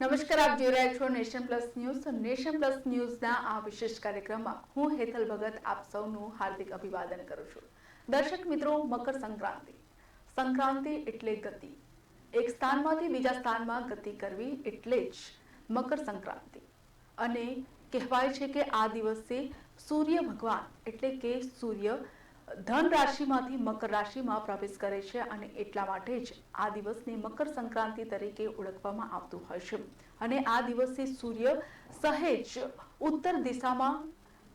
નમસ્કાર, આપ જોઈ રહ્યા છો nation plus news. Nation plus ન્યૂઝના આ વિશેષ કાર્યક્રમમાં હું હેતલ ભગત આપ સૌનું હાર્દિક અભિવાદન કરું છું. દર્શક મિત્રો, મકર સંક્રાંતિ. સંક્રાંતિ એટલે ગતિ. એક સ્થાનમાંથી બીજા સ્થાનમાં ગતિ કરવી એટલે જ મકર સંક્રાંતિ. અને કહેવાય છે કે આ દિવસે સૂર્ય ભગવાન એટલે કે સૂર્ય ધન રાશિમાંથી મકર રાશિમાં પ્રવેશ કરે છે અને એટલા માટે જ આ દિવસને મકર સંક્રાંતિ તરીકે ઓળખવામાં આવતું હોય છે. અને આ દિવસે સૂર્ય સહેજ ઉત્તર દિશામાં,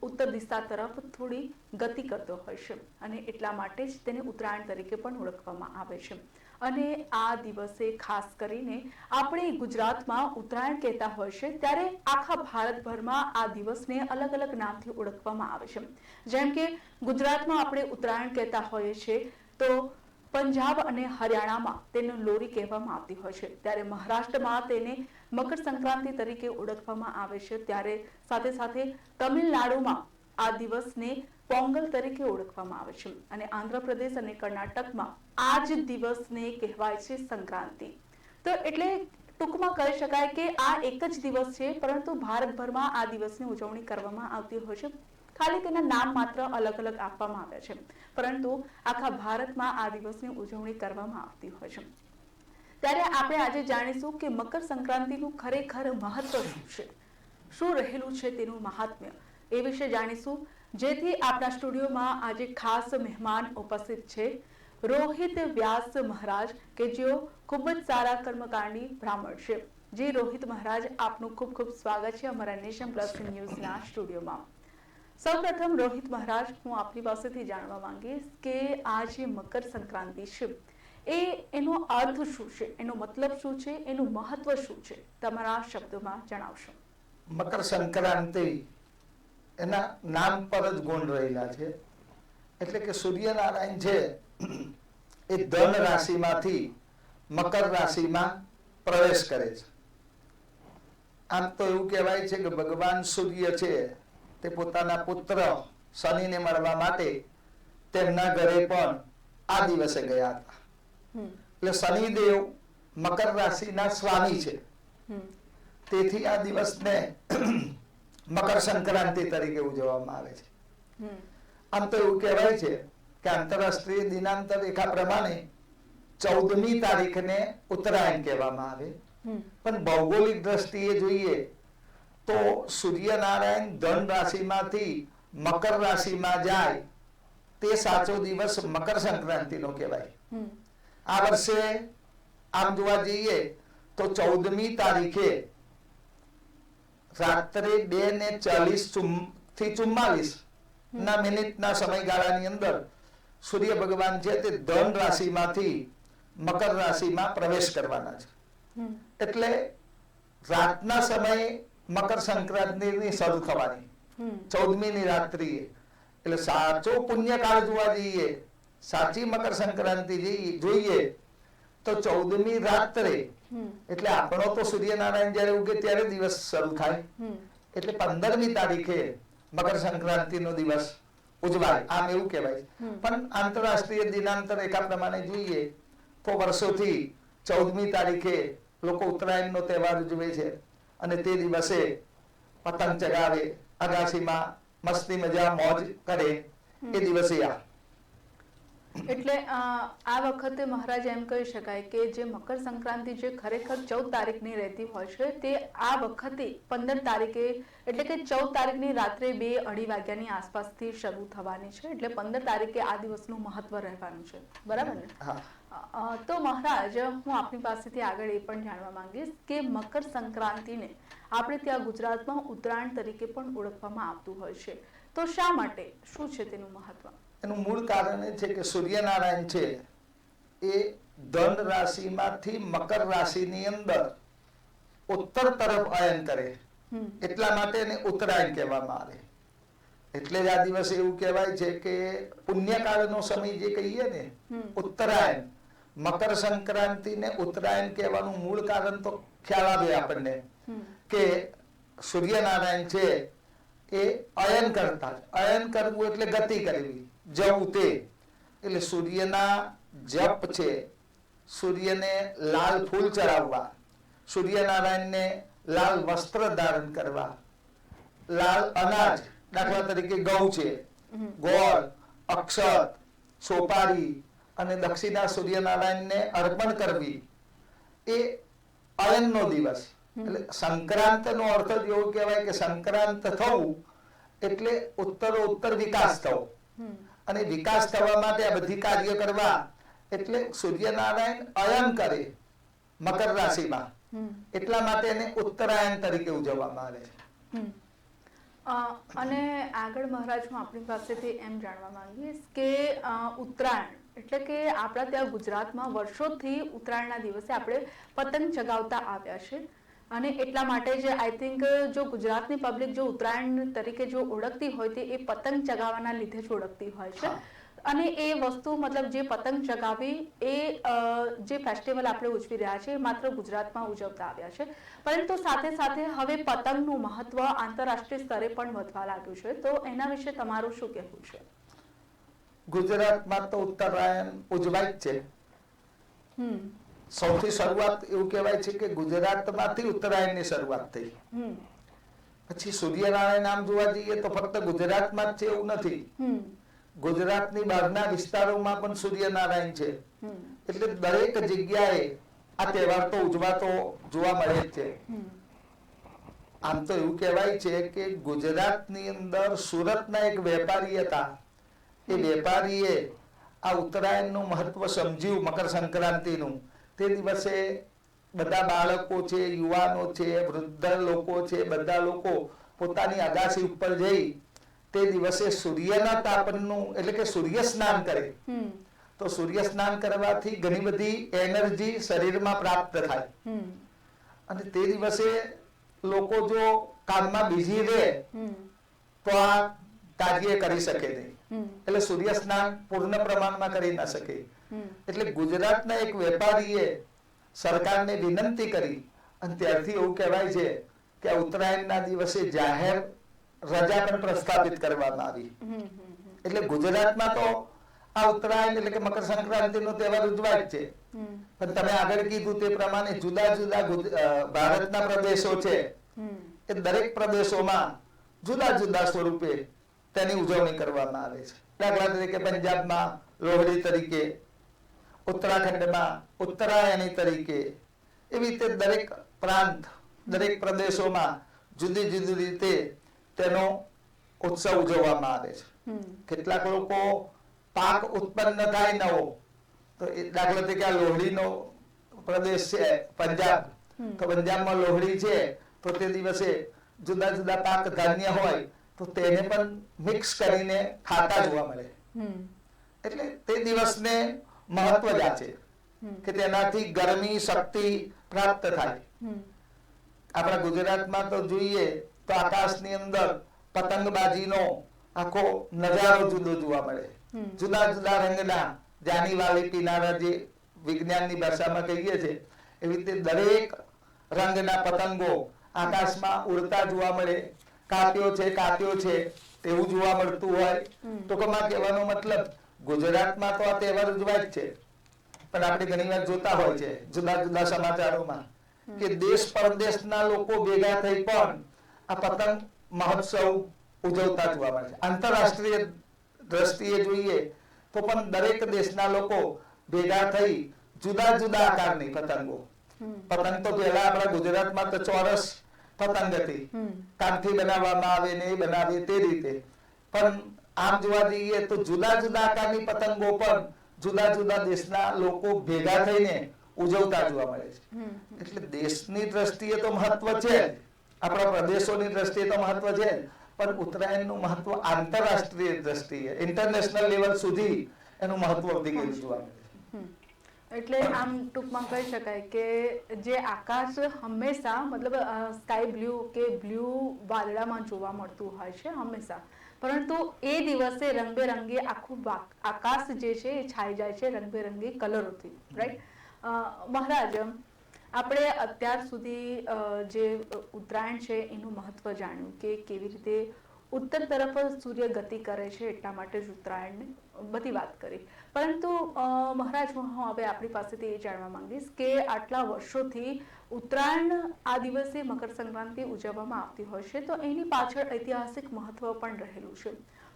ઉત્તર દિશા તરફ થોડી ગતિ કરતો હોય છે અને એટલા માટે જ તેને ઉત્તરાયણ તરીકે પણ ઓળખવામાં આવે છે. અને આ દિવસે ખાસ કરીને આપણે ગુજરાતમાં ઉત્તરાયણ કહેતા હોય છે, ત્યારે આખા ભારતભરમાં આ દિવસને અલગ અલગ નામથી ઓળખવામાં આવે છે. જેમ કે ગુજરાતમાં આપણે ઉત્તરાયણ કહેતા હોઈએ છીએ, તો પંજાબ અને હરિયાણામાં તેને લોરી કહેવામાં આવતી હોય છે. ત્યારે મહારાષ્ટ્રમાં તેને મકર સંક્રાંતિ તરીકે ઓળખવામાં આવે છે. ત્યારે સાથે સાથે તમિલનાડુમાં આ દિવસને પોંગલ તરીકે ઓળખવામાં આવે છે અને આંધ્રપ્રદેશ અને કર્ણાટકમાં આ જ દિવસને કહેવાય છે સંક્રાંતિ. તો એટલે ટૂંકમાં કહી શકાય કે આ એક જ દિવસ છે, પરંતુ ભારતભરમાં આ દિવસની ઉજવણી કરવામાં આવતી હોય છે. ખાલી તેના નામ માત્ર અલગ અલગ આપવામાં આવ્યા છે, પરંતુ આખા ભારતમાં આ દિવસની ઉજવણી કરવામાં આવતી હોય છે. ત્યારે આપણે આજે જાણીશું કે મકર સંક્રાંતિનું ખરેખર મહત્વ શું છે? શું રહેલું છે તેનું મહાત્મ્ય? એ વિશે જાણીશું. જેથી આપણા સ્ટુડિયોમાં આજે ખાસ મહેમાન ઉપસ્થિત છે. રોહિત વ્યાસ મહારાજ, કે જેઓ ખૂબ જ સારા કર્મકાંડી બ્રાહ્મણ છે. જે, રોહિત મહારાજ, આપનું ખૂબ ખૂબ સ્વાગત છે અમારા નેશન પ્લસ ન્યૂઝના સ્ટુડિયોમાં. સૌપ્રથમ, રોહિત મહારાજ, હું આપની પાસેથી જાણવા માંગીશ કે આ જે મકર સંક્રાંતિ છે, એ એનો અર્થ શું છે? એનો મતલબ શું છે? એનું મહત્વ શું છે? તમારા શબ્દોમાં જણાવશો. મકર સંક્રાંતિ એના નામ પર જ ગુણ રહેલા છે. એટલે કે સૂર્યનારાયણ છે એ ધન રાશિમાંથી મકર રાશિમાં પ્રવેશ કરે છે. આમ તો એવું કહેવાય છે કે ભગવાન સૂર્ય છે તે પોતાના પુત્ર શનિને મળવા માટે તેમના ઘરે પણ આ દિવસે ગયા હતા. એટલે શનિદેવ મકર રાશિના સ્વામી છે. તેથી આ દિવસને મકર સંક્રાંતિ તરીકે ઉજવવામાં આવે છે. આમ તો એવું કહેવાય છે કે આંતરરાષ્ટ્રીય દિનાંતર રેખા પ્રમાણે ચૌદમી તારીખને ઉત્તરાયણ કહેવામાં આવે. પણ ભૌગોલિક દ્રષ્ટિએ જોઈએ તો સૂર્યનારાયણ ધન રાશિમાંથી મકર રાશિમાં જાય તે સાચો દિવસ મકર સંક્રાંતિનો કહેવાય. આ વર્ષે આમ જોવા જઈએ તો ચૌદમી તારીખે રાત્રે બે ને ચાલીસથી ચુમ્માલીસ ના મિનિટના સમયગાળાની અંદર સૂર્ય ભગવાન છે તે ધન રાશિમાંથી મકર રાશિમાં પ્રવેશ કરવાના છે. એટલે રાતના સમયે મકર સંક્રાંતિની શરૂ થવાની. ચૌદમી ની રાત્રિએ. એટલે સાચો પુણ્યકાળ જોવા જઈએ સાચી મકર સંક્રાંતિ જોઈએ તો ચૌદમી રાત્રે એટલે આપણો તો સૂર્યનારાયણ જયારે ઉગે ત્યારે દિવસ શરૂ થાય. એટલે પંદરમી તારીખે મકર સંક્રાંતિ નો દિવસ ઉજવાય. આમ એવું કહેવાય. પણ આંતરરાષ્ટ્રીય દિનાંતર એકા પ્રમાણે જોઈએ તો વર્ષોથી ચૌદમી તારીખે લોકો ઉત્તરાયણ નો તહેવાર ઉજવે છે. અને તે દિવસે પતંગ ચગાવે અગાસીમાં મસ્તી મજા મોજ કરે. એ દિવસે આ. એટલે આ વખતે મહારાજ એમ કહી શકાય કે જે મકર સંક્રાંતિ જે ખરેખર ચૌદ તારીખની રહેતી હોય છે, તે આ વખતે પંદર તારીખે, એટલે કે ચૌદ તારીખની રાત્રે બે અઢી વાગ્યાની આસપાસથી શરૂ થવાની છે. એટલે પંદર તારીખે આ દિવસનું મહત્વ રહેવાનું છે. બરાબર ને? હા. તો મહારાજ હું આપની પાસેથી આગળ એ પણ જાણવા માંગીશ કે મકર સંક્રાંતિને આપણે ત્યાં ગુજરાતમાં ઉત્તરાયણ તરીકે પણ ઓળખવામાં આવતું હોય છે. તો શા માટે? શું છે તેનું મહત્વ? એનું મૂળ કારણ એ છે કે સૂર્યનારાયણ છે એ ધન રાશિમાંથી મકર રાશિની અંદર ઉત્તર તરફ અયન કરે. એટલા માટે એને ઉત્તરાયણ કહેવામાં આવે. એટલે જ આ દિવસે એવું કહેવાય છે કે પુણ્યકાળનો સમય જે કહીએ ને ઉત્તરાયણ. મકર સંક્રાંતિ ને ઉત્તરાયણ કહેવાનું મૂળ કારણ તો ખ્યાલ આવે આપણને કે સૂર્યનારાયણ છે એ અયન કરતા અયન કરવું એટલે ગતિ કરવી. જવું તે. એટલે સૂર્યના જપ છે. સૂર્યને લાલ ફૂલ ચડાવવા. સૂર્યનારાયણને લાલ વસ્ત્ર ધારણ કરવા. લાલ અનાજ દાખલા તરીકે ઘઉં છે. ગોળ અક્ષત સોપારી અને દક્ષિણા સૂર્યનારાયણને અર્પણ કરવી એ અયનનો દિવસ. એટલે સંક્રાંતનો અર્થ જ એવો કહેવાય કે સંક્રાંત થવું એટલે ઉત્તરો ઉત્તર વિકાસ થવો. અને વિકાસ થવા માટે આ બધી કાર્ય કરવા એટલે સૂર્યનારાયણ અયન કરે મકર રાશિમાં. એટલા માટે એને ઉત્તરાયણ તરીકે ઉજવવામાં આવે છે. અને આગળ મહારાજ હું આપણી પાસેથી એમ જાણવા માંગીશ કે ઉત્તરાયણ એટલે કે આપણા ત્યાં ગુજરાતમાં વર્ષોથી ઉત્તરાયણના દિવસે આપણે પતંગ ચગાવતા આવ્યા છે. અને એટલા માટે જે આઈ થિંક જો ગુજરાતની પબ્લિક જો ઉત્તરાયણ તરીકે જો ઓળખતી હોય તે એ પતંગ ચગાવવાના લીધે જ ઓળખતી હોય છે. અને એ વસ્તુ મતલબ જે પતંગ ચગાવી એ જે ફેસ્ટિવલ આપણે ઉજવી રહ્યા છીએ એ માત્ર ગુજરાતમાં ઉજવતા આવ્યા છે. પરંતુ સાથે સાથે હવે પતંગનું મહત્વ આંતરરાષ્ટ્રીય સ્તરે પણ વધવા લાગ્યું છે. તો એના વિશે તમારું શું કહેવું છે? ગુજરાતમાં તો ઉત્તરાયણ ઉજવાય જ છે. સૌથી શરૂઆત એવું કહેવાય છે કે ગુજરાતમાંથી ઉત્તરાયણની શરૂઆત થઈ. પછી સૂર્યનારાયણ નામ જોવા જઈએ તો ફક્ત ગુજરાતમાં જ છે એવું નથી. ગુજરાતની બહારના વિસ્તારોમાં પણ સૂર્યનારાયણ છે. એટલે દરેક જગ્યાએ આ તહેવાર તો ઉજવાતો જોવા મળે જ છે. આમ તો એવું કહેવાય છે કે ગુજરાતની અંદર સુરતના એક વેપારી હતા. એ વેપારીએ આ ઉત્તરાયણનું મહત્વ સમજ્યું મકર સંક્રાંતિનું. તે દિવસે બધા બાળકો છે યુવાનો છે વૃદ્ધ લોકો છે બધા લોકો પોતાની અગાસી ઉપર જઈ તે દિવસે સૂર્યના તાપનનું એટલે કે સૂર્ય સ્નાન કરે. તો સૂર્ય સ્નાન કરવાથી ઘણી બધી એનર્જી શરીરમાં પ્રાપ્ત થાય. અને તે દિવસે લોકો જો કામમાં બિઝી રહે તો આ કાર્ય કરી શકે નહીં. એટલે સૂર્ય સ્નાન પૂર્ણ પ્રમાણમાં કરી ના શકે. એટલે ગુજરાતના એક વેપારીએ સરકારને વિનંતી કરી અને ત્યારથી એવું કહેવાય છે કે ઉત્તરાયણના દિવસે જાહેર રજા પણ પ્રસ્થાપિત કરવામાં આવી. એટલે ગુજરાતમાં તો આ ઉત્તરાયણ એટલે કે મકર સંક્રાંતિનો તહેવાર ઉજવાય જ છે. પણ તમે આગળ કીધું તે પ્રમાણે જુદા જુદા ભારતના પ્રદેશો છે. એ દરેક પ્રદેશોમાં જુદા જુદા સ્વરૂપે તેની ઉજવણી કરવામાં આવે છે. દાખલા તરીકે પંજાબમાં લોહડી તરીકે ઉત્તરાખંડમાં ઉત્તરાયણી તરીકે એવી રીતે દરેક પ્રાંત દરેક પ્રદેશોમાં જુદી જુદી રીતે તેનો ઉત્સવ ઉજવવામાં આવે છે. કેટલાક લોકો પાક ઉત્પન્ન થાય નવો તો દાખલા તરીકે આ લોહડીનો પ્રદેશ છે પંજાબ. તો પંજાબમાં લોહડી છે તો તે દિવસે જુદા જુદા પાક ધાન્ય હોય તો તેને પણ મિક્સ કરીને ખાતા જોવા મળે. એટલે તે દિવસને મહત્વ જ છે કે તેનાથી ગરમી શક્તિ પ્રાપ્ત થાય. આપણા ગુજરાતમાં તો જોઈએ તો આકાશની અંદર પતંગબાજીનો આખો નજારો જુદો જોવા મળે. જુદા જુદા રંગના જાની વાલી પીનારા જે વિજ્ઞાનની ભાષામાં કહીએ છે એવી રીતે દરેક રંગના પતંગો આકાશમાં ઉડતા જોવા મળે. કાપ્યો છે કાત્યો છે તેવું જોવા મળતું હોય. ટૂંકમાં કહેવાનો મતલબ ગુજરાતમાં તો આ તહેવાર ઉજવાય જ છે. પણ આપણે ઘણી વાર જોતા હોય છે જુદા જુદા સમાચારોમાં કે દેશ પરદેશના લોકો ભેગા થઈ પણ આ પતંગ મહોત્સવ ઉજવતા જોવા મળે છે. આંતરરાષ્ટ્રીય દ્રષ્ટિએ જોઈએ તો પણ દરેક દેશના લોકો ભેગા થઈ જુદા જુદા આકારની પતંગો. પતંગ તો પહેલા આપણા ગુજરાતમાં તો ચોરસ પતંગ હતી. હમ. બનાવવામાં આવે ને એ બનાવે તે રીતે. પણ આમ જોવા જઈએ તો જુદા જુદા આકારની પતંગો પણ જુદા જુદા દેશના લોકો ભેગા થઈને ઉજવતા જોવા મળે છે. એટલે દેશની દ્રષ્ટિએ તો મહત્વ છે આપણા પ્રદેશોની દ્રષ્ટિએ તો મહત્વ છે. પણ ઉત્તરાયણનું મહત્વ આંતરરાષ્ટ્રીય દ્રષ્ટિએ ઇન્ટરનેશનલ લેવલ સુધી એનું મહત્વ વધી ગયું જોવા મળે છે. એટલે આમ ટૂંકમાં કહી શકાય કે જે આકાશ હંમેશા મતલબ સ્કાય બ્લુ કે બ્લુ વાદળામાં જોવા મળતું હોય છે હંમેશા. પરંતુ એ દિવસે રંગબેરંગી આખું આકાશ જે છે એ છાઈ જાય છે રંગબેરંગી કલરોથી રાઈટ મહારાજ, આપણે અત્યાર સુધી જે ઉત્તરાયણ છે એનું મહત્વ જાણ્યું કે કેવી રીતે ઉત્તર તરફ સૂર્ય ગતિ કરે છે એટલા માટે જ ઉત્તરાયણની બધી વાત કરી. પરંતુ મહારાજ હું હવે આપણી પાસેથી એ જાણવા માંગીશ કે આટલા વર્ષોથી ઉત્તરાયણ આ દિવસે મકર સંક્રાંતિ ઉજવવામાં આવતી હોય છે તો એની પાછળ ઐતિહાસિક મહત્વ પણ રહેલું છે.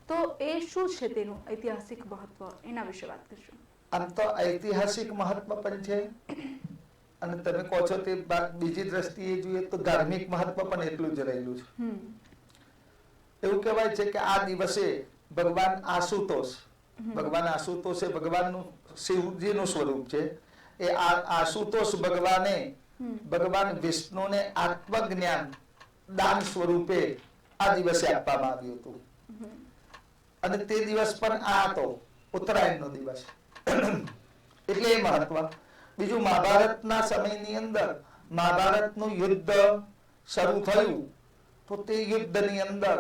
તો એ શું છે તેનું ઐતિહાસિક મહત્વ? એના વિશે વાત કરશું. આમ તો ઐતિહાસિક મહત્વ પણ છે. અને તમે કહો છો તે બીજી દ્રષ્ટિએ જોઈએ તો ધાર્મિક મહત્વ પણ એટલું જ રહેલું છે. એવું કહેવાય છે કે આ દિવસે ભગવાન આશુતોષ. ભગવાન આશુતોષ એ ભગવાનનું શિવજીનું સ્વરૂપ છે. એ આશુતોષ ભગવાને. ભગવાન વિષ્ણુને આત્મજ્ઞાન દાન સ્વરૂપે આ દિવસે આપવામાં આવ્યું હતું. અને તે દિવસ પણ આ હતો ઉત્તરાયણનો દિવસ. એટલે એ મહત્વ. બીજું મહાભારતના સમયની અંદર મહાભારતનું યુદ્ધ શરૂ થયું. તો તે યુદ્ધની અંદર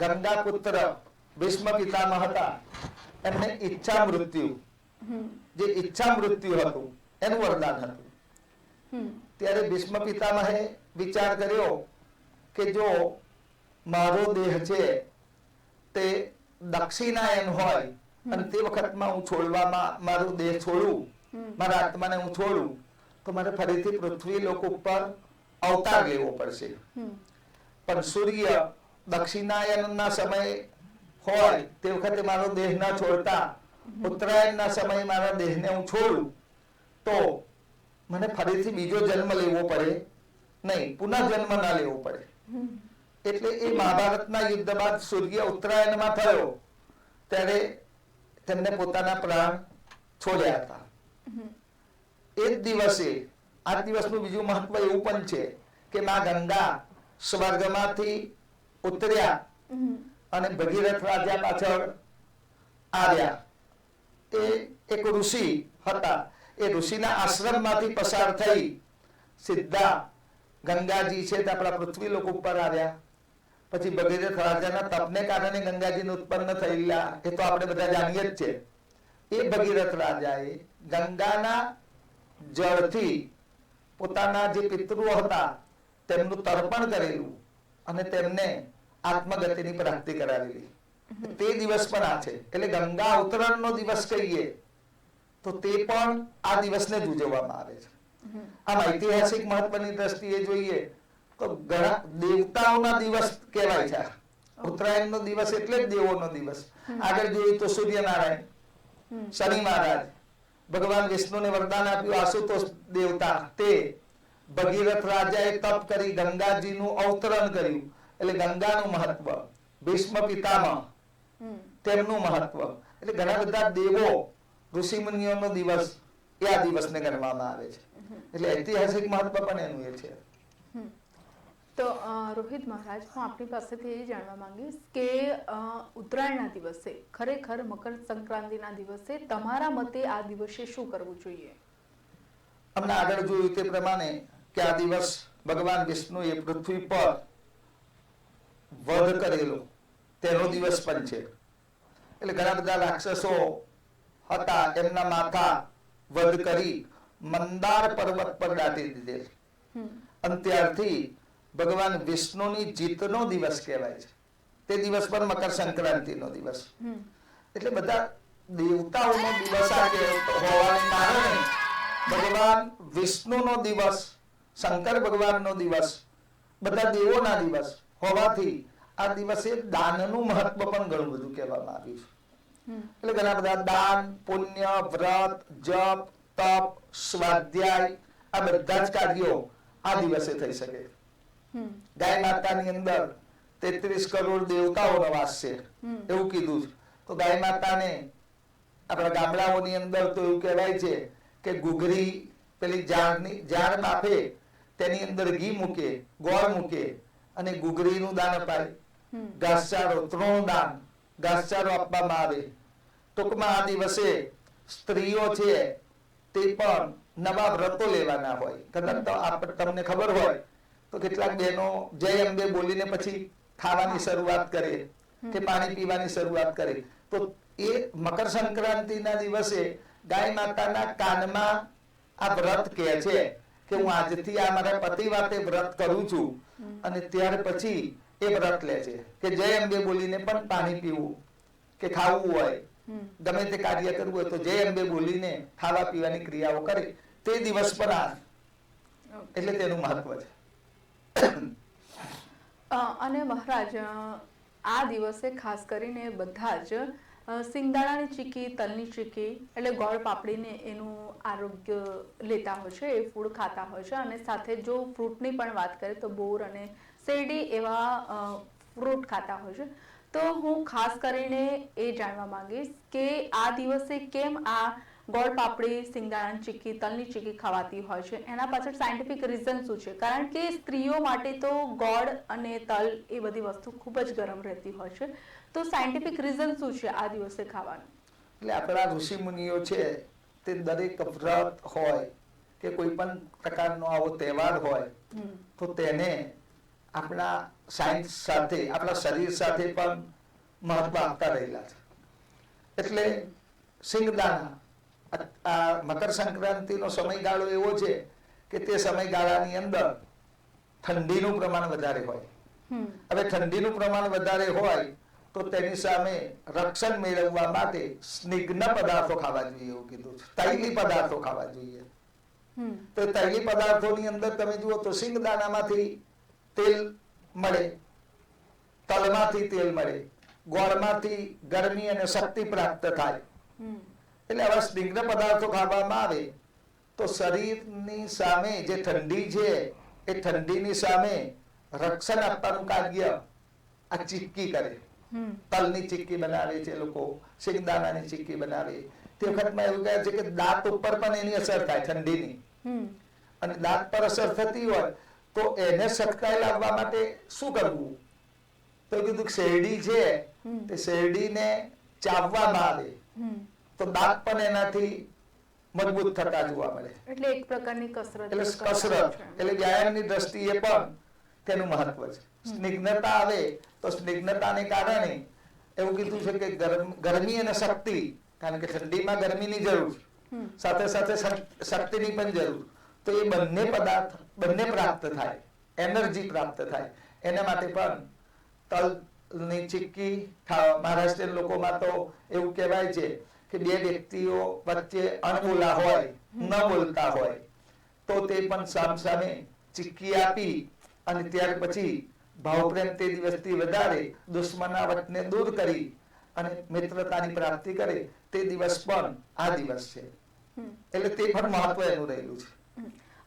ગંગા પુત્ર ભીષ્મ પિતામહ હતા. એમને ઈચ્છા મૃત્યુ. જે ઈચ્છા મૃત્યુ હતું એનું વરદાન હતું. ત્યારે ભીષ્મ પિતામહે વિચાર કર્યો કે જો મારો દેહ છે તે દક્ષિણાયન હોય અને તે વખતમાં હું છોડવામાં મારો દેહ છોડું. મારા આત્માને હું છોડું તો મારે ફરીથી પૃથ્વી લોક ઉપર અવતાર લેવો પડશે. પણ સૂર્ય દક્ષિણાયનના સમય હોય તે વખતે મારો દેહ ન છોડતા ઉત્તરાયણના સમયે મારા દેહને હું છોડું, તો મને ફરીથી બીજો જન્મ લેવો પડે નહીં, પુનઃ જન્મ ના લેવો પડે. એટલે એ મહાભારતના યુદ્ધ બાદ સૂર્ય ઉત્તરાયણમાં થયો, ત્યારે તેમને પોતાના પ્રાણ છોડ્યા હતા. એ જ દિવસે, આ દિવસનું બીજું મહત્વ એવું પણ છે કે માં ગંગા સ્વર્ગમાંથી ઉતર્યા અને ભગીરથ રાજા પાછળ આવ્યા. એ એક ઋષિ હતા. એ ઋષિના આશ્રમમાંથી પસાર થઈ સીધા ગંગાજી છે તે આપણા પૃથ્વી લોક ઉપર આવ્યા. પછી ભગીરથ રાજાના તપને કારણે ગંગાજીને ઉત્પન્ન થયેલા. એ તો આપણે બધા જાણીએ જ છે એ ભગીરથ રાજાએ ગંગાના જળથી પોતાના જે પિતૃઓ હતા તેમનું તર્પણ કરેલું અને તેમને આત્મગતિની પ્રાપ્તિ કરાવેલી. તે દિવસ પણ આ છે. એટલે ગંગા અવતરણનો દિવસ કહીએ તો તે પણ આ દિવસને જ ઉજવવામાં આવે છે. આમ ઐતિહાસિક મહત્વની દ્રષ્ટિએ જોઈએ તો ઘણા દેવતાઓના દિવસ કહેવાય છે. ઉત્તરાયણનો દિવસ એટલે જ દેવોનો દિવસ. આગળ જોઈએ તો સૂર્યનારાયણ શનિ મહારાજ ભગવાન વિષ્ણુને વરદાન આપ્યું આશુતોષ દેવતા. તે ભગીરથ રાજાએ તપ કરી ગંગાજીનું અવતરણ કર્યું. એટલે ગંગાનું મહત્વ ભીષ્મ પિતામહ તેમનું મહત્વ. એટલે ઘણા બધા દેવો ઋષિ મુનિઓનો દિવસ એ આ દિવસને ગણવામાં આવે છે. એટલે ઐતિહાસિક મહત્વ પણ એનું એ છે. તો રોહિત મહારાજ હું આપની પાસેથી એ જાણવા માંગીશ કે ઉત્તરાયણના દિવસે ખરેખર મકર સંક્રાંતિના દિવસે તમારા મતે આ દિવસે શું કરવું જોઈએ? અમને આગળ જોયું તે પ્રમાણે કે આ દિવસ ભગવાન વિષ્ણુએ પૃથ્વી પર વધ કરેલો. તેનો દિવસ પણ છે. એટલે ઘણા બધા રાક્ષસો હતા એમના માથા વધ કરી મંદાર પર્વત પર દાટી દીધે. અને ત્યારથી ભગવાન વિષ્ણુની જીતનો દિવસ કહેવાય છે. તે દિવસ પર મકર સંક્રાંતિનો દિવસ. એટલે બધા દેવતાઓનો દિવસ આ હોવાને કારણે ભગવાન વિષ્ણુનો દિવસ શંકર ભગવાનનો દિવસ બધા દેવોના દિવસ. હોવાથી આ દિવસે દાનનું મહત્વ પણ ઘણું બધું કહેવામાં આવ્યું છે. એટલે ઘણા બધા દાન પુણ્ય વ્રત જપ તપ સ્વાધ્યાય આ બધા જ કાર્યો આ દિવસે થઈ શકે. ગાય માતાની અંદર તેત્રીસ કરોડ દેવતાઓનો વાસ છે. એવું કીધું છે. તો ગાય માતાને આપણા ગામડાઓની અંદર તો એવું કહેવાય છે કે ગુગરી પેલી ઝાડની ઝાડ બાફે તેની અંદર ઘી મૂકે ગોળ મૂકે અને ગુગરીનું દાન અપાય. ઘાસચારો ત્રણ દાન. ઘાસચારો આપવામાં આવે. ટૂંકમાં આ દિવસે સ્ત્રીઓ છે તે પણ નવા વ્રતો લેવાના હોય. કદાચ તો તમને ખબર હોય તો કેટલાક બહેનો જય અંબે બોલીને પછી ખાવાની શરૂઆત કરે કે પાણી પીવાની શરૂઆત કરે. તો એ મકર સંક્રાંતિના દિવસે ગાય માતાના કાનમાં આ વ્રત કહે છે કે હું આજથી આ મારા પતિ વાતે વ્રત કરું છું. અને ત્યાર પછી એ વ્રત લે છે. કે જય અંબે બોલીને પણ પાણી પીવું. કે ખાવું હોય. ગમે તે કાર્ય કરવું હોય તો જય અંબે બોલીને ખાવા પીવાની ક્રિયાઓ કરે. તે દિવસ પર આ. એટલે તેનું મહત્વ છે. અને મહારાજ આ દિવસે ખાસ કરીને બધા જ સિંગદાણાની ચીકી, તલની ચીકી એટલે ગોળ પાપડીને એનું આરોગ્ય લેતા હોય છે, એ ફૂડ ખાતા હોય છે અને સાથે જો ફ્રૂટની પણ વાત કરીએ તો બોર અને શેરડી એવા ફ્રૂટ ખાતા હોય છે. તો હું ખાસ કરીને એ જાણવા માંગીશ કે આ દિવસે કેમ આ ગોળ પાપડી, સિંગદાણાની ચીકી, તલની ચીકી ખાવાતી હોય છે? એના પાછળ સાયન્ટિફિક રીઝન શું છે? કારણ કે સ્ત્રીઓ માટે તો ગોળ અને તલ એ બધી વસ્તુ ખૂબ જ ગરમ રહેતી હોય છે. તો સાયન્ટિફિક રીઝન શું છે આ દિવસે ખાવાનું? એટલે આપણા ઋષિ મુનિઓ છે તે દરેક વ્રત હોય કે કોઈ પણ પ્રકારનો આવો તહેવાર હોય તો તેને આપણા સાયન્સ સાથે આપણા શરીર સાથે પણ મહત્વ આપતા રહેલા છે. એટલે સિંગદાણા આ- મકર સંક્રાંતિનો સમયગાળો એવો છે કે તે સમયગાળાની અંદર ઠંડીનું પ્રમાણ વધારે હોય. હવે ઠંડીનું પ્રમાણ વધારે હોય તો તેની સામે રક્ષણ મેળવવા માટે સ્નિગ્ન પદાર્થો ખાવા જોઈએ એવું કીધું છે. તૈલી પદાર્થો ખાવા જોઈએ. તો તૈલી પદાર્થોની અંદર તમે જુઓ તો સિંગદાણામાંથી તેલ મળે તલમાંથી તેલ મળે ગોળમાંથી ગરમી અને શક્તિ પ્રાપ્ત થાય. એટલે આવા સ્નિગ્ન પદાર્થો ખાવામાં આવે તો શરીરની સામે જે ઠંડી છે એ ઠંડીની સામે રક્ષણ આપવાનું કાર્ય આ ચીક્કી કરે. તલની ચીક્કી બનાવે છે લોકો સિંગદાણાની ચીક્કી બનાવે. તે વખતમાં એવું કહે છે કે દાંત ઉપર પણ એની અસર થાય ઠંડીની. અને દાંત પર અસર થતી હોય તો એને સટકાઈ લાવવા માટે શું કરવું? તો કીધું શેરડી છે. તે શેરડીને ચાવવામાં આવે. તો દાંત પણ એનાથી મજબૂત થતા જોવા મળે. એટલે એક પ્રકારની કસરત એટલે કસરત. એટલે વ્યાયામની દ્રષ્ટિએ પણ તેનું મહત્વ છે. સ્નિગ્ધતા આવે તો સ્નિગ્ધતાને કારણે એવું કીધું છે કે ગરમી અને શક્તિ કારણ કે ઠંડીમાં ગરમીની જરૂર સાથે સાથે શક્તિની પણ જરૂર. તો એ બંને પદાર્થ બંને પ્રાપ્ત થાય. એનર્જી પ્રાપ્ત થાય. એના માટે પણ તલની ચીક્કી મહારાષ્ટ્રીયન લોકોમાં તો એવું કહેવાય છે કે બે વ્યક્તિઓ વચ્ચે અણબોલા હોય ન બોલતા હોય તો તે પણ સામસામે ચીક્કી આપી અને ત્યાર પછી ભાવપ્રેમ તે દિવસથી વધારે દુશ્મનાવટને દૂર કરી અને મિત્રતાની પ્રાપ્તિ કરે તે દિવસ પણ આ દિવસ છે. એટલે તે પણ મહત્વ એનું રહેલું છે.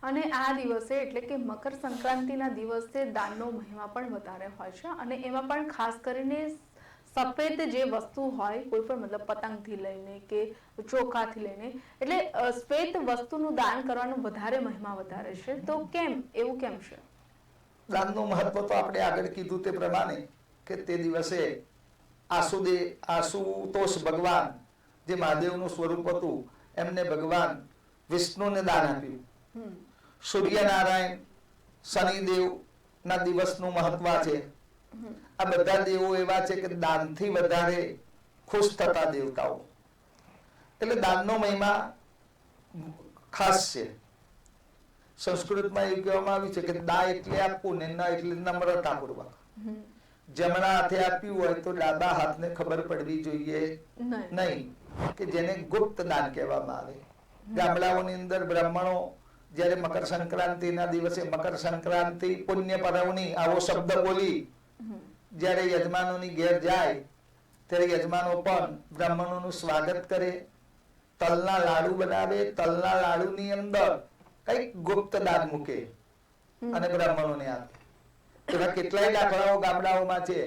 અને આ દિવસે એટલે કે મકર સંક્રાંતિના દિવસે દાનનો મહિમા પણ વધારે હોય છે અને એમાં પણ ખાસ કરીને સફેદ જે વસ્તુ હોય કોઈ પણ મતલબ પતંગથી લઈને કે ચોખાથી લઈને એટલે શ્વેત વસ્તુનું દાન કરવાનું વધારે મહિમા વધારે છે. તો કેમ? એવું કેમ છે? દાનનું મહત્વ તો આપણે આગળ કીધું તે પ્રમાણે કે તે દિવસે આસુદે આસુતોષ ભગવાન જે મહાદેવનું સ્વરૂપ હતું એમને ભગવાન વિષ્ણુને દાન આપ્યું. સૂર્યનારાયણ શનિદેવ ના દિવસનું મહત્વ છે. આ બધા દેવો એવા છે કે દાનથી વધારે ખુશ થતા દેવતાઓ. એટલે દાનનો મહિમા ખાસ છે. સંસ્કૃતમાં એવું કહેવામાં આવ્યું છે કે દા એટલે આપવું ને ન એટલે નમ્રતાપૂર્વક જમણા હાથે આપ્યું હોય તો ડાબા હાથને ખબર પડવી જોઈએ નહીં. કે જેને ગુપ્ત દાન કહેવામાં આવે. ગામડાઓની અંદર બ્રાહ્મણો જ્યારે મકર સંક્રાંતિના દિવસે મકર સંક્રાંતિ પુણ્ય પર્વની આવો શબ્દ બોલી જયારે જ્યારે યજમાનોની ઘેર જાય ત્યારે યજમાનો પણ બ્રાહ્મણોનું સ્વાગત કરે. તલના લાડુ બનાવે તલના લાડુની અંદર કંઈક ગુપ્ત દાન મૂકે. અને બ્રાહ્મણોને આપે એવા કેટલાય દાખલાઓ ગામડાઓમાં છે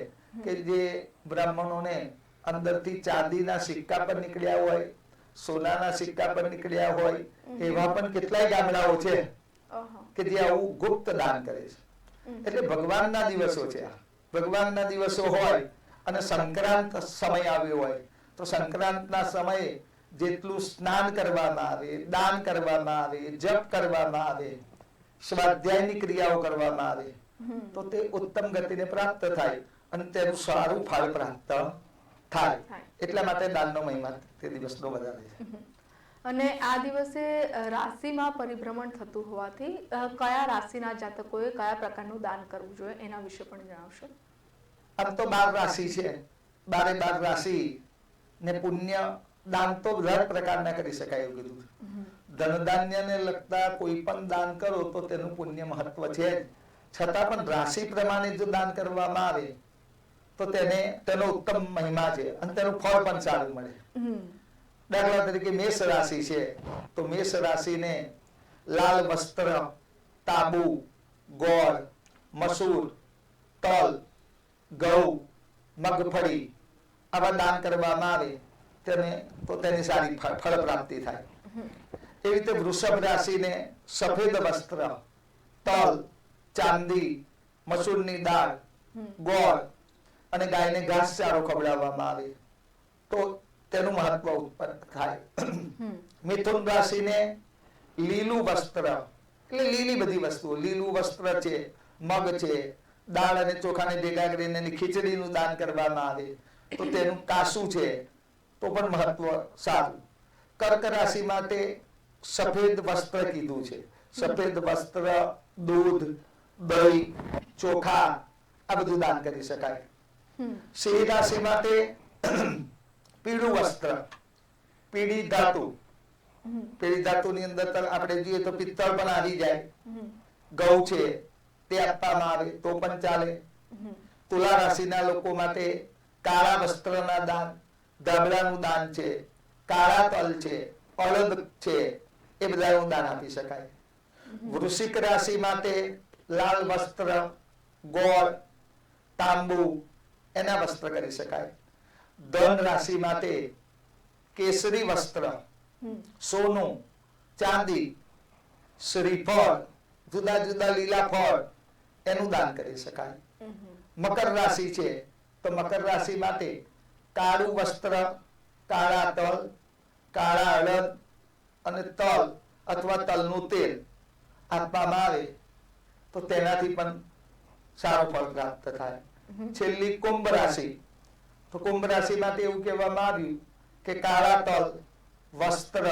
કે જે બ્રાહ્મણોને અંદરથી ચાંદીના સિક્કા પર નીકળ્યા હોય સોનાના સિક્કા પર નીકળ્યા હોય એવા પણ કેટલાય ગામડાઓ છે કે જે આવું ગુપ્ત દાન કરે છે. એટલે ભગવાનના દિવસો છે. આ ભગવાનના દિવસો હોય અને સંક્રાંત સમય આવ્યો હોય તો સંક્રાંતના સમયે જેટલું સ્નાન કરવામાં આવે દાન કરવામાં આવે જપ કરવામાં આવે સ્વાધ્યાયની ક્રિયાઓ કરવામાં આવે તો તે ઉત્તમ ગતિને પ્રાપ્ત થાય અને તેનું સારું ફળ પ્રાપ્ત થાય. એટલા માટે દાનનો મહિમા તે દિવસનો વધારે છે. અને આ દિવસે રાશિમાં પરિભ્રમણ થતું હોવાથી કયા રાશિના જાતકોએ કયા પ્રકારનું દાન કરવું જોઈએ એના વિશે પણ જણાવશો? આમ તો બાર રાશિ છે. બારે બાર રાશિ ને પુણ્ય દાન તો બધા પ્રકારના કરી શકાય એવું કીધું. છે. ધનધાન્યને લગતા કોઈ પણ દાન કરો તો તેનું પુણ્ય મહત્વ છે છતાં પણ રાશિ પ્રમાણે જો દાન કરવામાં આવે તો તેને તેનો ઉત્તમ મહિમા છે અને તેનું ફળ પણ સારું મળે. દાખલા તરીકે મેષ રાશિ છે તો મેષ રાશિને લાલ વસ્ત્ર તાબુ ગોળ મસૂર તલ ઘઉં મગફળી આવા દાન કરવામાં આવે. તેને પોતાની તેની સારી ફળ પ્રાપ્તિ થાય. એવી રીતે વૃષભ રાશિને સફેદ વસ્ત્ર તલ ચાંદી મસૂરની દાળ ગોળ અને ગાયને ઘાસચારો ખવડાવવામાં આવે. તો તેનું મહત્વ ઉત્પન્ન થાય. મિથુન રાશિને લીલું વસ્ત્ર એટલે લીલી બધી વસ્તુઓ. લીલું વસ્ત્ર છે મગ છે દાળ અને ચોખાને ભેગા કરીને ખીચડીનું દાન કરવામાં આવે. તો તેનું કાસું છે તો પણ મહત્વ સારું. કર્ક રાશિ માટે સફેદ વસ્ત્ર કીધું છે. સફેદ વસ્ત્ર દૂધ દહીં ચોખા આ બધું દાન કરી શકાય. સિંહ રાશિ માટે પીળું વસ્ત્ર પીળી ધાતુ. પીળી ધાતુની અંદર તો આપણે જોઈએ તો પિત્તળ પણ આવી જાય. ઘઉં છે તે આપવામાં આવે તો પણ ચાલે. તુલા રાશિના લોકો માટે કાળા વસ્ત્રના દાન ધાબળાનું દાન છે કાળા તલ છે અળદ છે એ બધાનું દાન આપી શકાય. વૃશ્ચિક રાશિ માટે લાલ વસ્ત્ર ગોળ તાંબુ એના વસ્ત્ર કરી શકાય. ધન રાશિ માટે કેસરી વસ્ત્ર સોનું ચાંદી શ્રીફળ જુદા જુદા લીલા ફળ એનું દાન કરી શકાય. મકર રાશિ છે તો મકર રાશિ માટે કાળું વસ્ત્ર કાળા તલ કાળા અડદ અને તલ અથવા તલનું તેલ આપવામાં આવે તો તેનાથી પણ સારો ફળ પ્રાપ્ત થાય. છેલ્લી કુંભ રાશિ. તો કુંભ રાશિ માટે એવું કહેવામાં આવ્યું કે કાળા તલ વસ્ત્ર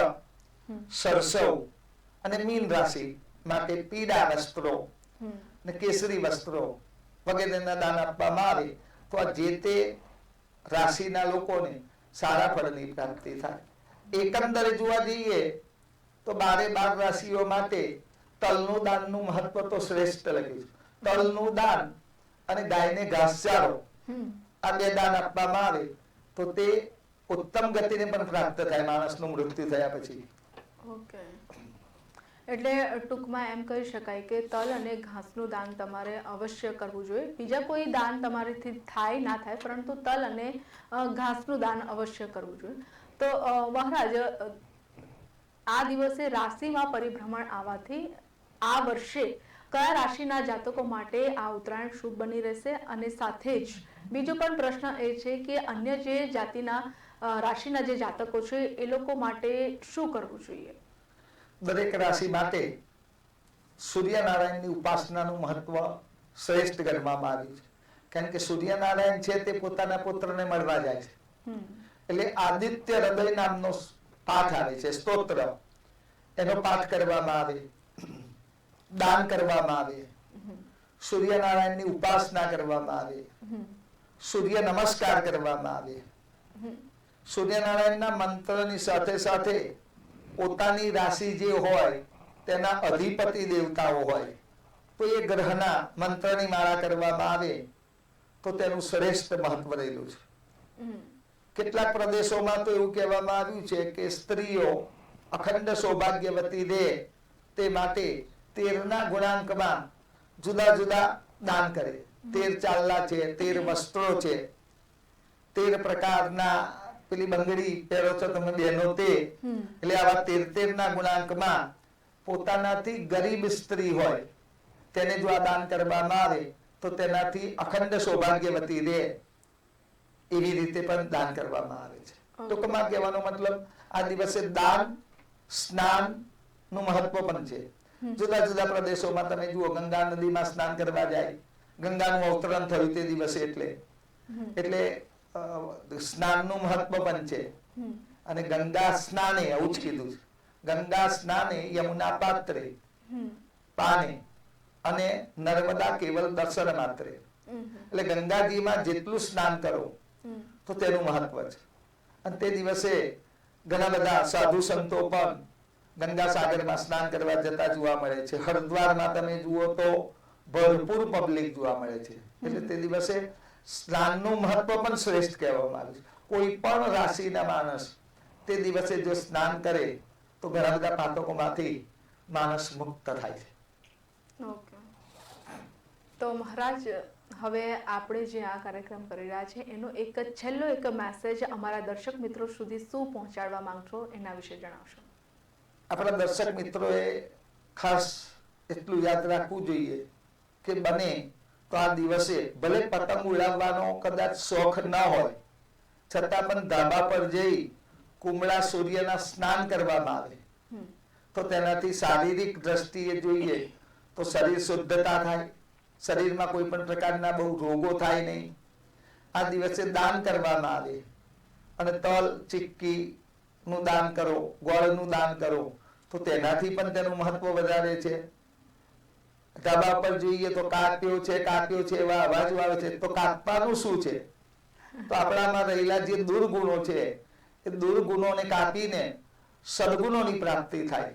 સરસવ અને મીન રાશિ માટે પીળા વસ્ત્રો ને કેસરી વસ્ત્રો વગેરેના દાન આપવામાં આવે. તો આ જે તે રાશિના લોકોને સારા ફળની પ્રાપ્તિ થાય. એકંદરે જોવા જઈએ તો બારે બાર રાશિઓ માટે તલનું દાનનું મહત્વ તો શ્રેષ્ઠ લખ્યું છે. તલનું દાન અને ગાયને ઘાસચારો. આ બે દાન આપવામાં આવે તો તે ઉત્તમ ગતિને પણ પ્રાપ્ત થાય માણસનું મૃત્યુ થયા પછી. ઓકે. એટલે ટૂંકમાં એમ કહી શકાય કે તલ અને ઘાસનું દાન તમારે અવશ્ય કરવું જોઈએ. બીજા કોઈ દાન તમારેથી થાય, ના થાય, પરંતુ તલ અને ઘાસનું દાન અવશ્ય કરવું જોઈએ. તો મહારાજ આ દિવસે રાશિમાં પરિભ્રમણ આવવાથી આ વર્ષે કયા રાશિના જાતકો માટે આ ઉત્તરાયણ શુભ બની રહેશે? અને સાથે જ બીજો પણ પ્રશ્ન એ છે કે અન્ય જે જાતિના રાશિના જે જાતકો છે, એ લોકો માટે શું કરવું જોઈએ? દરેક રાશિ માટે સૂર્યનારાયણની ઉપાસનાનું મહત્વ શ્રેષ્ઠ ગણવામાં આવ્યું છે. કારણ કે સૂર્યનારાયણ છે તે પોતાના પુત્રને મળવા જાય છે. એટલે આદિત્ય હૃદય નામનો પાઠ આવે છે સ્તોત્ર. એનો પાઠ કરવામાં આવે દાન કરવામાં આવે. સૂર્યનારાયણની ઉપાસના કરવામાં આવે સૂર્ય નમસ્કાર કરવામાં આવે. સૂર્યનારાયણના મંત્રની સાથે સાથે પોતાની રાશિ જે હોય તેના અધિપતિ દેવતાઓ હોય તો એ ગ્રહના મંત્રની માળા કરવામાં આવે તો તેનું શ્રેષ્ઠ મહત્વ રહેલું છે. કેટલાક પ્રદેશોમાં તો એવું કહેવામાં આવ્યું છે કે સ્ત્રીઓ અખંડ સૌભાગ્યવતી રહે તે માટે તેરના ગુણાંકમાં જુદા જુદા દાન કરે. તેર ચાલના છે તેર વસ્ત્રો છે તેર પ્રકારના પેલી બંગડી પહેરો છો તમે બહેનો તે. એટલે આવા તેર તેરના ગુણાંકમાં પોતાનાથી ગરીબ સ્ત્રી હોય તેને જો આ દાન કરવામાં આવે તો તેનાથી અખંડ સૌભાગ્યવતી રહે. એવી રીતે પણ દાન કરવામાં આવે છે. ટૂંકમાં કહેવાનો મતલબ આ દિવસે દાન સ્નાનનું મહત્વ પણ છે. જુદા જુદા પ્રદેશોમાં તમે જુઓ ગંગા નદીમાં સ્નાન કરવા જાય. ગંગાનું અવતરણ થયું તે દિવસે એટલે. એટલે સ્નાનનું મહત્વ પણ છે. અને ગંગા સ્નાને આવું જ કીધું ગંગા સ્નાને યમુના પાત્રે પાને અને નર્મદા કેવલ દર્શન માત્રે. એટલે ગંગાજીમાં જેટલું સ્નાન કરો તો તેનું મહત્વ છે. અને તે દિવસે ઘણા બધા સાધુ સંતો પણ ગંગા સાગરમાં સ્નાન કરવા જતા જોવા મળે છે. હરિદ્વારમાં તમે જુઓ તો ભરપૂર પબ્લિક જોવા મળે છે. એટલે તે દિવસે સ્નાનનું મહત્વ પણ શ્રેષ્ઠ કહેવામાં આવ્યું છે. કોઈ પણ રાશિના માણસ તે દિવસે જો સ્નાન કરે તો ઘણા બધા પાતકોમાંથી માણસ મુક્ત થાય છે. ઓકે. તો મહારાજ હવે આપણે જે આ કાર્યક્રમ કરી રહ્યા છે એનો એક જ છેલ્લો એક મેસેજ અમારા દર્શક મિત્રો સુધી શું પહોંચાડવા માંગશો એના વિશે જણાવશો. આપણા દર્શક મિત્રોએ ખાસ એટલું યાદ રાખવું જોઈએ કે બને તો આ દિવસે ભલે પતંગ ઉડાવવાનો કદાચ શોખ ન હોય છતાં પણ ધાબા પર જઈ કુમળા સૂર્યના સ્નાન કરવામાં આવે. તો તેનાથી શારીરિક દ્રષ્ટિએ જોઈએ તો શરીર શુદ્ધતા થાય. શરીરમાં કોઈ પણ પ્રકારના બહુ રોગો થાય નહીં. આ દિવસે દાન કરવામાં આવે. અને તલ ચિક્કી નું દાન કરો ગોળનું દાન કરો. તો તેનાથી પણ તેનું મહત્વ વધારે છે. ધાબા પર જોઈએ તો કાક્યો છે કાક્યો છે, એવા અવાજો આવે છે. તો કાપવાનું શું છે? તો આપણામાં રહેલા જે દુર્ગુણો છે, એ દુર્ગુણોને કાપીને સદગુણોની પ્રાપ્તિ થાય.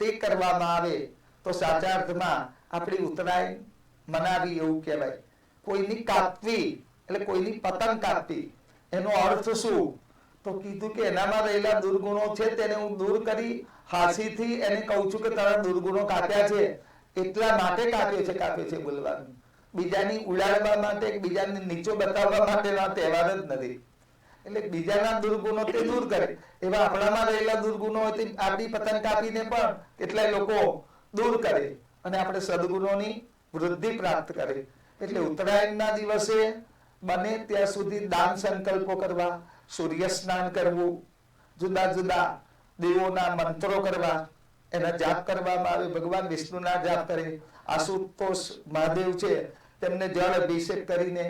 તે કરવામાં આવે તો સાચા અર્થમાં આપણી ઉત્તરાયણ મનાવી એવું કહેવાય. કોઈની કાપવી એટલે કોઈની પતંગ કાપવી, એનો અર્થ શું? તો કીધું કે એનામાં રહેલા દુર્ગુણો છે, તેને હું દૂર કરી હાસીથી એને કહું છું કે તારા દુર્ગુણો કાપ્યા છે. એટલા માટે કાપ્યો છે કાપ્યો છે બોલવાનું. બીજાની ઉડાડવા માટે, બીજાને નીચો બતાવવા માટેના તહેવાર જ નથી. એટલે બીજાના દુર્ગુણો તે દૂર કરે. એવા આપણામાં રહેલા દુર્ગુણો આપણી પતંગ કાપીને પણ કેટલાય લોકો દૂર કરે અને આપણે સદગુણોની વૃદ્ધિ પ્રાપ્ત કરે. એટલે ઉત્તરાયણના દિવસે બને ત્યાં સુધી દાન સંકલ્પો કરવા, સૂર્ય સ્નાન કરવું, જુદા જુદા દેવોના મંત્રો કરવા એના જાપ કરવામાં આવે ભગવાન વિષ્ણુના જાપ કરે. આશુતોષ મહાદેવ છે તેમને જળ અભિષેક કરીને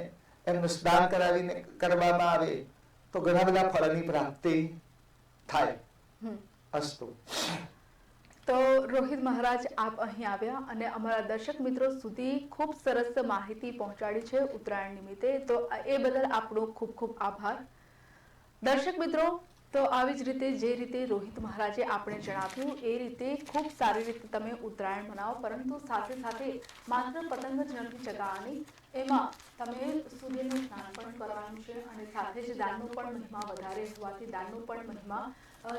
એમનું સ્નાન કરાવીને કરવામાં આવે તો ઘણા બધા ફળની પ્રાપ્તિ થાય. અસ્તુ. તો રોહિત મહારાજ આપ અહીં આવ્યા અને અમારા દર્શક મિત્રો સુધી ખૂબ સરસ માહિતી પહોંચાડી છે ઉત્તરાયણ નિમિત્તે. તો એ બદલ આપણો ખૂબ ખૂબ આભાર. દર્શક મિત્રો તો આવી જ રીતે જે રીતે રોહિત મહારાજે આપણે જણાવ્યું, એ રીતે ખૂબ સારી રીતે તમે ઉત્તરાયણ મનાવો, પરંતુ સાથે સાથે માત્ર પતંગ જ નથી ચગાવવાની, એમાં તમે સૂર્યનું સ્નાન પણ કરવાનું છે અને સાથે જ દાનનો પણ મહિમા વધારે હોવાથી દાનનો પણ મહિમા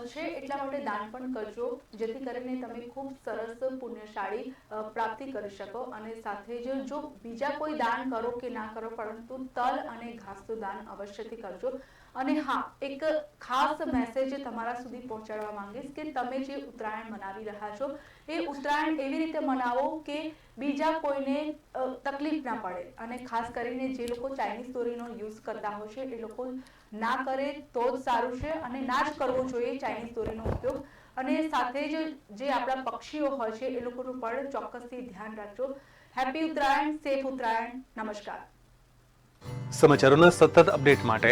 છે એટલા માટે દાન પણ કરજો, જેથી કરીને તમે ખૂબ સરસ પુણ્યશાળી પ્રાપ્તિ કરી શકો અને સાથે જ જો બીજા કોઈ દાન કરો કે ના કરો, પરંતુ તલ અને ઘાસનું દાન અવશ્યથી કરજો. અને હા એક ખાસ મેસેજ તમારા સુધી પહોંચાડવા માંગીશ કે તમે જે ઉત્તરાયણ મનાવી રહ્યા છો એ ઉત્તરાયણ એવી રીતે મનાવો કે બીજા કોઈને તકલીફ ના પડે. અને ખાસ કરીને જે લોકો ચાઇનીઝ દોરીનો યુઝ કરતા હોય છે એ લોકો ના કરે તો જ સારું છે અને ના જ કરવો જોઈએ ચાઇનીઝ દોરીનો ઉપયોગ. અને સાથે જ જે આપણા પક્ષીઓ હોય છે એ લોકોનું પણ ચોક્કસથી ધ્યાન રાખજો. હેપી ઉત્તરાયણ સેફ ઉત્તરાયણ નમસ્કાર સમાચારોના સતત અપડેટ માટે